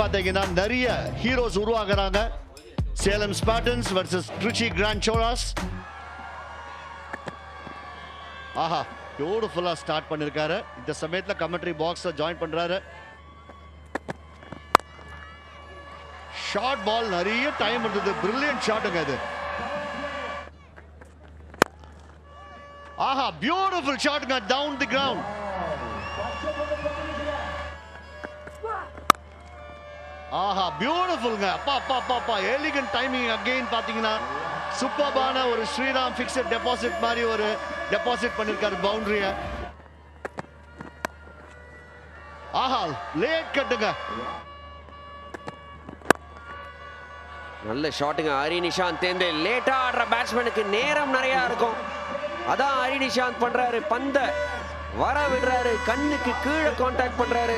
பார்த்தீங்கன்னா நிறைய heroes உருவாகிறாங்க. Salem Spartans versus Trichy Grand Cholas ஆஹா பியூட்டிஃபுல்லாக ஸ்டார்ட் பண்ணிருக்காரு. இந்த சமயத்துல கமெண்ட்ரி பாக்ஸ் ஜாயின் பண்றாரு. ஷார்ட் பால் நிறைய டைம் இருந்தது பிரில்லியன்ட் ஷாட்டுங்க இது ஆஹா பியூட்டிஃபுல் ஷாட்டுங்க டவுன் தி கிரவுண்ட் ஆஹா பியூட்டிஃபுல்ங்க அப்பா அப்பா அப்பா அப்பா. எலிகன் டைமிங் அகெயின் பாத்தீங்கன்னா சூப்பர்பான ஒரு ஸ்ரீராம் ஃபிக்ஸட் டெபாசிட் மாதிரி ஒரு டெபாசிட் பண்ணிருக்காரு பவுண்டரிய ஆஹா லேட் கட்டுங்க நல்ல ஷாட்டுங்க ஹரி நிஷாந்த் தேர்ந்து லேட்டா ஆடுற பேட்ஸ்மேனுக்கு நேரம் நிறைய இருக்கும். அதான் ஹரி நிஷாந்த் பண்றாரு. பந்த வர விடுறாரு. கண்ணுக்கு கீழே கான்டாக்ட் பண்றாரு.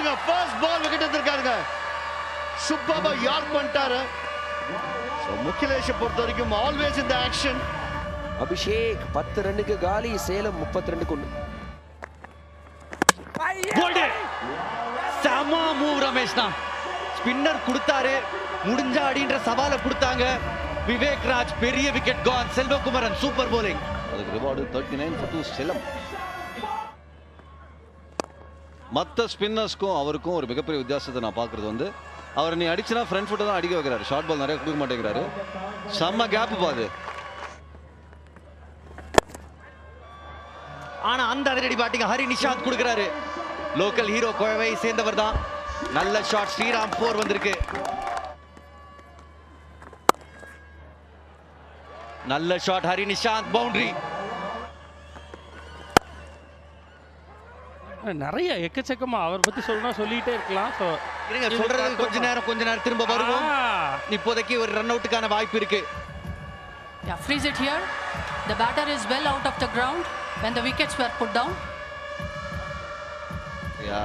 பால்டுங்க ஃபர்ஸ்ட் பால் விக்கெட் எடுத்திருக்காருங்க. சூப்பர்பா யார்க் பண்ணிட்டாரு? So, முகிலேஷை பொறுத்த வரைக்கும் ஆல்வேஸ் இந்த ஆக்ஷன் அபிஷேக் பத்து ரன்னுக்கு காலி சேலம் முப்பத்தி ரெண்டுக்கு ஒன்று போல்டு செம மூவ் ரமேஷ் தான். ஸ்பின்னர் கொடுத்தாரு. முடிஞ்சா அடின்ற சவாலை கொடுத்தாங்க. விவேக் ராஜ் பெரிய wicket gone Selvakumaran super bowling அதுக்கு reward thirty nine for two Salem. மற்ற ஸ்பின்னர்ஸ்க்கும் அவருக்கும் ஒரு மிகப்பெரிய வித்தியாசத்தை நான் பார்க்குறது வந்து அவர் நீ அடிச்சுனா ஃப்ரண்ட் ஃபுட்டை தான் அடிக்க வைக்கிறாரு. ஷார்ட் பால் நிறைய கொடுக்க மாட்டேங்கிறாரு. செம்ம கேப் பாது ஆனா அந்த அதிரடி பாட்டிங்க ஹரி நிஷாந்த் கொடுக்குறாரு. லோக்கல் ஹீரோ கோவை சேர்ந்தவர் தான். நல்ல ஷாட் ஸ்ரீராம் போர் வந்திருக்கு. நல்ல ஷாட் ஹரி நிஷாந்த் பவுண்டரி நிறைய எக்கச்சக்கமா அவர் பத்தி சொல்லணும்னா சொல்லிட்டே இருக்கலாம். ஸோ இருங்க சொல்றது கொஞ்ச நேரம் கொஞ்ச நேரம் திரும்ப வருவோம். இப்போதைக்கு ஒரு ரன் அவுட்டுக்கான வாய்ப்பு இருக்கு. Yeah, freeze it here. The batter is well out of the ground when the wickets were put down.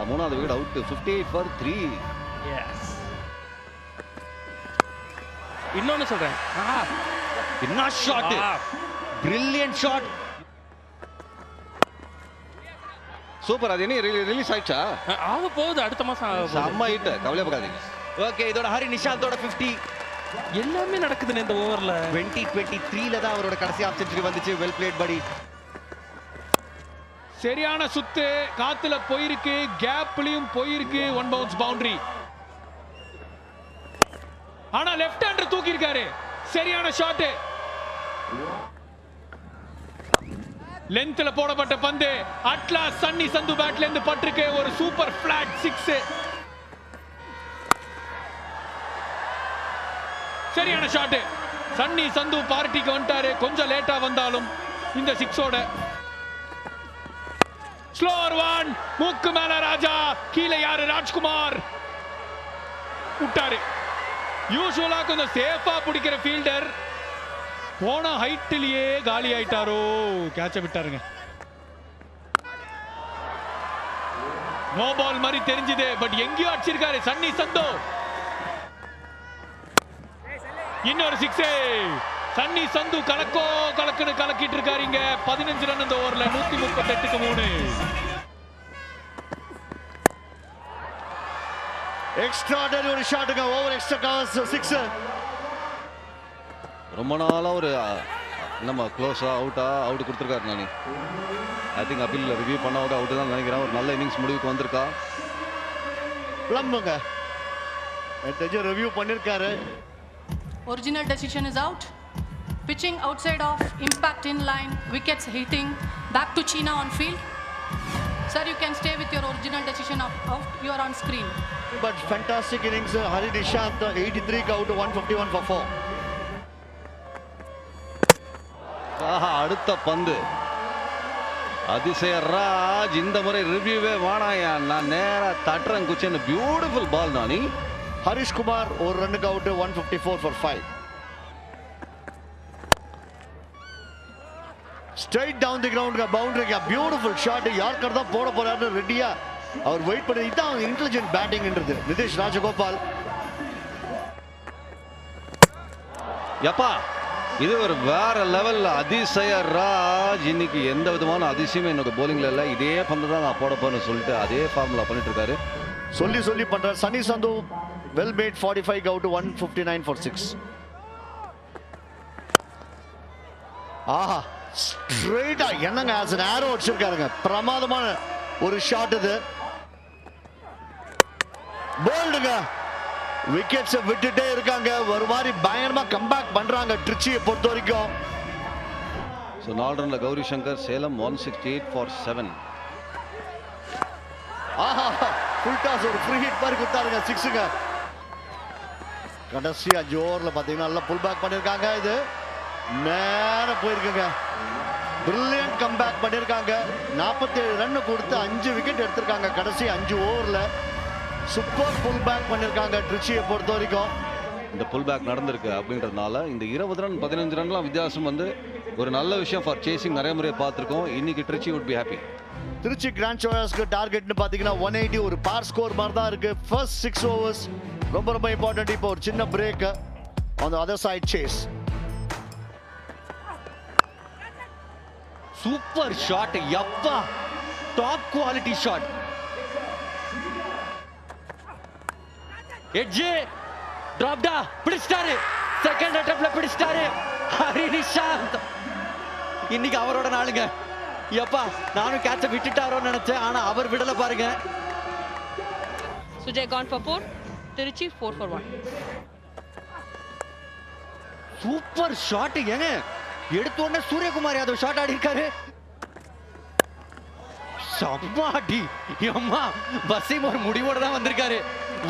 மூணாவது wicket out fifty eight for three S இன்னொன்னு சொல்றேன். ஆ, என்ன ஷாட் பிரில்லியன்ட் ஷாட் சூப்பர். அது என்ன ரிலீஸ் ஆயிடுச்சா? ஆக போகுது அடுத்த மாசம். செம்ம ஹிட் கவலையே பார்க்காதீங்க ஓகே இதோட ஹரி நிஷாந்தோட 50 எல்லாமே நடக்குதுன்னு இந்த ஓவர்ல 2023 தான் அவரோட கடைசி ஆஃப் செஞ்சுரி வந்துச்சு. வெல் பிளேட் படி சரியான சுத்து காத்துல போயிருக்கு கேப்லயும் போயிருக்கு ஒன் பவுன்ஸ் பவுண்டரி ஆனா லெஃப்ட் ஹேண்டர் தூக்கி இருக்காரு சரியான ஷாட் லென்த்ல போடப்பட்ட பந்து. அட்லாஸ் சன்னி சந்து பேட்லேருந்து பட்டிருக்கு ஒரு சூப்பர் ஃபிளாட் சிக்ஸ் சரியான ஷாட்டு சன்னி சந்து பார்ட்டிக்கு வந்துட்டாரு. கொஞ்சம் லேட்டா வந்தாலும் இந்த சிக்ஸோட ஸ்லோர் ஒன் மூக்கு மேல ராஜா. கீழே யாரு? ராஜ்குமார். விட்டாரு. யூஸ்வலா கொஞ்சம் சேஃபா பிடிக்கிற ஃபீல்டர் போன ஹைட்டிலேயே காலி ஆயிட்டாரோ? கேட்ச விட்டாருங்க. நோ பால் மாதிரி தெரிஞ்சது பட் எங்கேயோ அடிச்சிருக்காரு சன்னி சந்தோ. இன்னொரு சிக்ஸ் சன்னி சந்து கலக்கோ கலக்குன்னு கலக்கிட்டு இருக்காரு இங்க. பதினஞ்சு ரன் இந்த ஓவர்ல நூத்தி முப்பத்தி எட்டுக்கு மூணு. எக்ஸ்ட்ரா ஒரு ஷாட்டுங்க ஓவர் எக்ஸ்ட்ரா சிக்ஸ் ரொம்ப நாளாக ஒரு நம்ம க்ளோஸாக அவுட்டா அவுட் கொடுத்துருக்காரு Nani I think appeal review பண்ண அவுட் அவுட்டு தான் நினைக்கிறேன் ஒரு நல்ல இன்னிங்ஸ் முடிவுக்கு வந்திருக்கா பிளம்புங்க டெஜர் ரிவ்யூ பண்ணியிருக்காரு original decision is out pitching outside off, impact in line, wickets hitting, back to China on field. Sir, you can stay with your original decision of out, you are on screen. But fantastic innings, Hari Nishant, 83 out, 151 for 4. ஆஹா அடுத்த பந்து. அதிசய ராஜ் இந்த முறை ரிவ்யூவே வானாயா. நான் நேரா தட்டுறேன் குச்சின்னு beautiful பால் நானி. ஹரிஷ்குமார் ஒரு ரன்னுக்கு out one fifty four for five straight down the ground பவுண்டரிங்க beautiful shot yorker தான் போட போறாரு ரெடியா அவர் வெயிட் பண்ணி இதுதான் இன்டெலிஜென்ட் பேட்டிங்ன்றது நிதிஷ் ராஜகோபால். எப்பா இது ஒரு வேற லெவல்ல அதிசய ராஜ். இன்னைக்கு எந்த விதமான அதிசயமும் என்னோட போலிங்ல இல்லை. இதே பந்து தான் நான் போட போறேன்னு சொல்லிட்டு அதே ஃபார்முலா பண்ணிட்டு இருக்காரு. சொல்லி சொல்லி பண்றார். Sunny Sandhu well made forty five out one fifty nine for six ஆஹா ஸ்ட்ரெயிட்டா என்னங்க ஆஸ் அன் ஏரோ அடிச்சிருக்காருங்க. பிரமாதமான ஒரு ஷாட் இது. போல்டுங்க விக்கெட்ஸை விட்டுட்டே இருக்காங்க. ஒரு மாதிரி பயங்கரமா கம்பேக் பண்றாங்க ட்ரிச்சியை பொறுத்த வரைக்கும். ஸோ நாலு ரன்ல Gowri Shankar Salem one sixty eight for seven Aha full toss ஒரு ஃப்ரீ ஹிட் மாதிரி கொடுத்தாருங்க சிக்ஸுங்க. கடைசி அஞ்சு ஓவர்ல பாத்தீங்கன்னா நல்லா புல் பேக் பண்ணிருக்காங்க இது. நேரம் போயிருக்குங்க. பிரில்லியன்ட் கம்பேக் பண்ணிருக்காங்க. 47 ரன் கொடுத்து அஞ்சு விக்கெட் எடுத்திருக்காங்க. கடைசி அஞ்சு ஓவர்ல சூப்பர் புல் பேக் பண்ணிருக்காங்க ட்ரிச்சியை பொறுத்த வரைக்கும். இந்த புல் பேக் நடந்திருக்கு அப்படின்றதுனால இந்த இருபது ரன் பதினஞ்சு ரன்லாம் வித்தியாசம் வந்து ஒரு நல்ல விஷயம் ஃபார் சேசிங் நிறைய முறை பார்த்துருக்கோம். இன்னைக்கு Trichy would be happy. Tiruchi Grand சோயர்ஸ்க்கு டார்கெட்னு பார்த்தீங்கன்னா ஒன் எயிட்டி ஒரு பார் ஸ்கோர் மாதிரி தான் இருக்கு. ஃபர்ஸ்ட் சிக்ஸ் ஓவர்ஸ் ரொம்ப ரொம்ப இம்பார்ட்டன்ட் இப்போ ஒரு சின்ன break on other side chase super shot Yapa top quality shot edge டிராப்டா பிடிச்சிட்டாரு. செகண்ட் அட்டம்ப்ட்ல பிடிச்சிட்டாரு. ஹரி நிஷாந்த். இன்னைக்கு அவரோட நாளுங்க. யப்பா நானும் கேட்ச விட்டுட்டாரோன்னு நினைச்சேன். ஆனா அவர் விடல பாருங்க. gone for four. Tiruchi four for one. Super shot ஏங்க. எடுத்த உடனே சூரியகுமார் யாதவ் ஷாட் ஆடி இருக்காரு சம்மாடி. அம்மா வசீம் ஒரு முடிவோட தான் வந்திருக்காரு.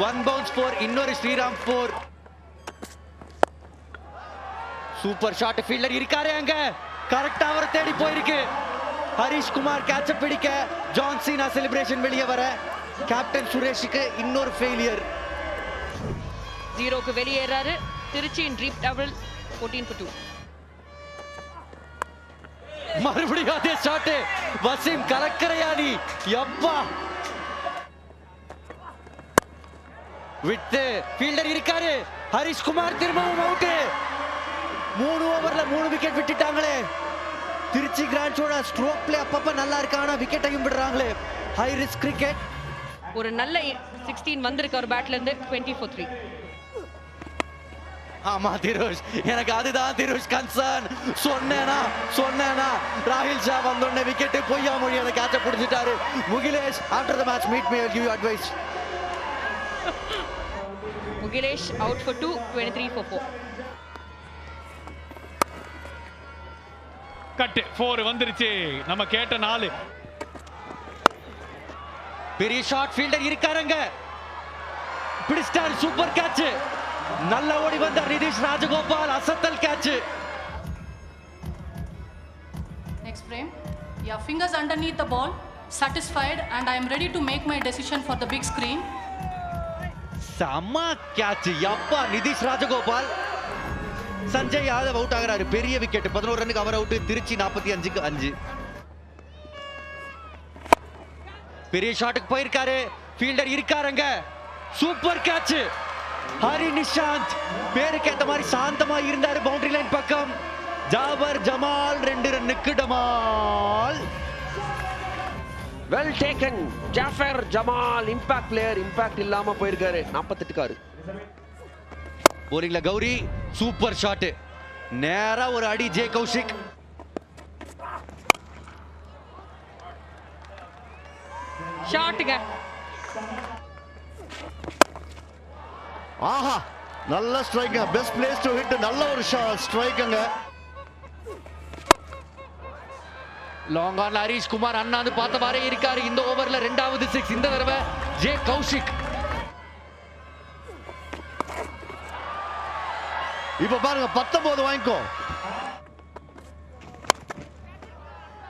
ஒன் பவுன்ஸ் ஃபோர் இன்னொரு Sriram four super shot fielder இருக்காரு அங்க. கரெக்டா அவரை தேடி போயிருக்கு. ஹரிஷ் குமார் கேட்ச பிடிக்க. ஜான் சீனா செலிப்ரேஷன் வெளியே வர. கேப்டன் சுரேஷுக்கு இன்னொரு ஃபெயிலியர் ஜீரோக்கு வெளியேறாரு. Tiruchi in deep trouble fourteen two மறுபடியும் அதே ஷாட் வசீம் கலக்கரையா நீ எப்பா விட்டு ஃபீல்டர் இருக்காரு. ஹரிஷ் குமார் திரும்பவும் அவுட் மூணு ஓவர்ல மூணு விக்கெட் விட்டுட்டாங்களே. திருச்சி கிராண்ட்ஸோட ஸ்ட்ரோக் பிளே அப்பப்ப நல்லா இருக்கு. ஆனா விக்கெட்டையும் விடுறாங்களே. ஹை ரிஸ்க் கிரிக்கெட் ஒரு நல்ல சிக்ஸ்டீன் வந்திருக்கு அவர் பேட்ல இருந்து. டுவெண்ட்டி ஃபோர் த்ரீ ஆமா திரோஷ். எனக்கு அதுதான் திரோஷ் கன்சர்ன் சொன்னேனா சொன்னேனா. ராகுல் ஷா வந்தோடனே விக்கெட் பொய்யா மொழி அதை கேட்ச பிடிச்சிட்டாரு. Mukilesh after the match meet me you advice Mukilesh out for two twenty three for four cut four வந்துருச்சு. நம்ம கேட்ட நாலு. பெரிய ஷாட் ஃபீல்டர் இருக்காருங்க பிடிச்சிட்டார் சூப்பர் கேட்ச் நல்ல ஓடி வந்தார் Nitish Rajagopal அசத்தல் catch Next frame. Yeah, fingers underneath the ball, satisfied, and I am ready to make my decision for the big screen. செம்ம கேட்ச் எப்பா நிதிஷ் ராஜகோபால். சஞ்சய் யாதவ் அவுட் ஆகுறாரு. பெரிய விக்கெட் பதினோரு ரன்னுக்கு அவர் அவுட் திருச்சி நாற்பத்தி அஞ்சுக்கு அஞ்சு. பெரிய ஷாட்டுக்கு போயிருக்காரு. ஃபீல்டர் இருக்காருங்க சூப்பர் கேட்ச் ஹரி நிஷாந்த். பேருக்கு ஏத்த மாதிரி சாந்தமா இருந்தாரு பவுண்டரி லைன் பக்கம். ஜாபர் ஜமால் ரெண்டு ரன்னுக்கு டமால். Well taken Jaffer Jamal impact player impact இல்லாம போயிருக்காரு. நாற்பத்தெட்டுக்கு ஆறு போலிங்ல கௌரி சூப்பர் ஷாட் நேரா ஒரு அடி ஜே கௌஷிக். ஷாட்டுங்க ஆஹா நல்ல strike best place to hit நல்ல ஒரு ஸ்ட்ரைக்குங்க லாங் ஆன் ஹரிஷ் குமார் அண்ணாந்து பார்த்த மாதிரி இருக்காரு. இந்த ஓவர்ல ரெண்டாவது சிக்ஸ் இந்த தடவை ஜே கௌஷிக். இப்ப பாருங்க பத்தொன்பது வாங்கிக்கோ.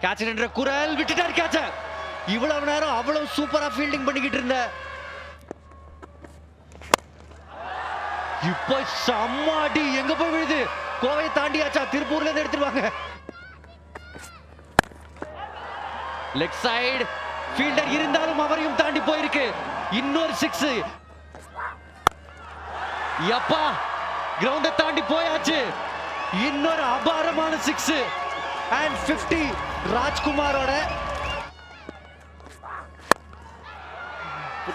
கேட்ச் என்ற குரல் விட்டுட்டார் கேட்ச இவ்வளவு நேரம் அவ்வளவு சூப்பரா ஃபீல்டிங் பண்ணிக்கிட்டு இருந்த. இப்போ செம்ம அடி. எங்க போய் விழுது? கோவையை தாண்டியாச்சா? திருப்பூர்ல இருந்து எடுத்துருவாங்க லெக் சைடு ஃபீல்டர் இருந்தாலும் அவரையும் தாண்டி போயிருக்கு. இன்னொரு சிக்ஸ் யப்பா கிரவுண்ட தாண்டி போயாச்சு. இன்னொரு அபாரமான சிக்ஸ் அண்ட் 50 ராஜ்குமாரோட.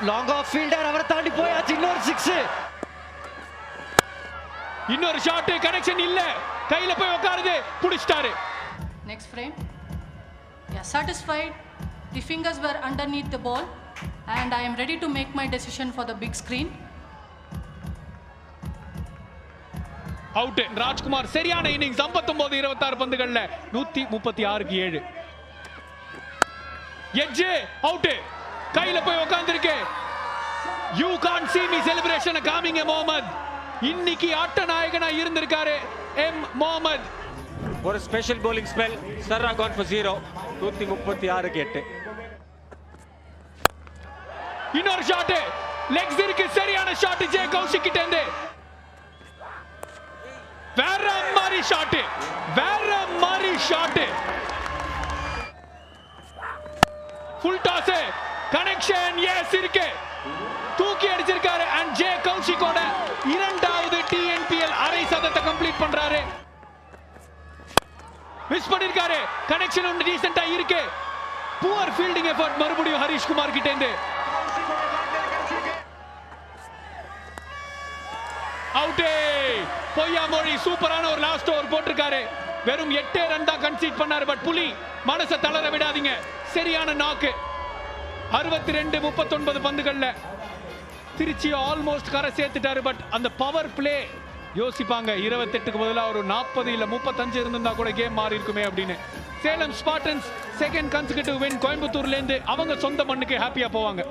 லாங் ஆஃப் ஃபீல்டர் அவரை தாண்டி போயாச்சு. இன்னொரு சிக்ஸ் இன்னொரு ஷாட் கனெக்ஷன் இல்ல. கையில போய் உட்காருது. புடிச்சிட்டாரு. Next frame. Yeah, satisfied. The fingers were underneath the ball, and I am ready to make my decision for the big screen. Out Rajkumar சரியான இன்னிங்ஸ் 59 26 பந்துகள்ல நூத்தி முப்பத்தி ஆறுக்கு ஏழு. எட்ஜ் அவுட் கையில போய் உட்கார்ந்திருக்கு you can see me celebration. காமிங்க முகமது இன்னைக்கு ஆட்ட நாயகனா இருந்திருக்காரு எம். முகமது ஒரு ஸ்பெஷல் bowling ஸ்பெல் சர்ரா கான் ஃபார் ஜீரோ நூத்தி முப்பத்தி ஆறுக்கு எட்டு இன்னொரு ஷாட் லெக்ஸ் இருக்கு சரியான ஷாட் ஜே கௌஷிக் கிட்ட இருந்து வேற மாதிரி ஷாட் வேற மாதிரி shot full toss connection S இருக்கு. தூக்கி அடிச்சிருக்காரு. அண்ட் ஜே கௌஷிக்கோட இரண்டாவது டிஎன்பிஎல் அரை சதத்தை கம்ப்ளீட் பண்றாரு. மிஸ் பண்ணிருக்காரு. கனெக்ஷன் ஒன்று டீசெண்டா இருக்கு. புவர் ஃபீல்டிங் எஃபர்ட் மறுபடியும் ஹரிஷ் குமார் கிட்ட இருந்து அவுட்டே பொய்யா மொழி சூப்பரான ஒரு லாஸ்ட் ஓவர் போட்டிருக்காரு. வெறும் எட்டே ரன் தான் கன்சீட் பண்ணாரு பட் புலி மனசை தளர விடாதீங்க. சரியான நாக்கு அறுபத்தி ரெண்டு முப்பத்தொன்பது பந்துகள்ல திருச்சி ஆல்மோஸ்ட் கரை சேர்த்துட்டாரு பட் அந்த பவர் பிளே யோசிப்பாங்க. இருபத்தெட்டுக்கு பதிலாக ஒரு நாற்பது இல்ல முப்பத்தஞ்சு இருந்திருந்தா கூட கேம் மாறி இருக்குமே அப்படின்னு. Salem Spartans second consecutive win கோயம்புத்தூர்ல இருந்து அவங்க சொந்த மண்ணுக்கு ஹாப்பியா போவாங்க.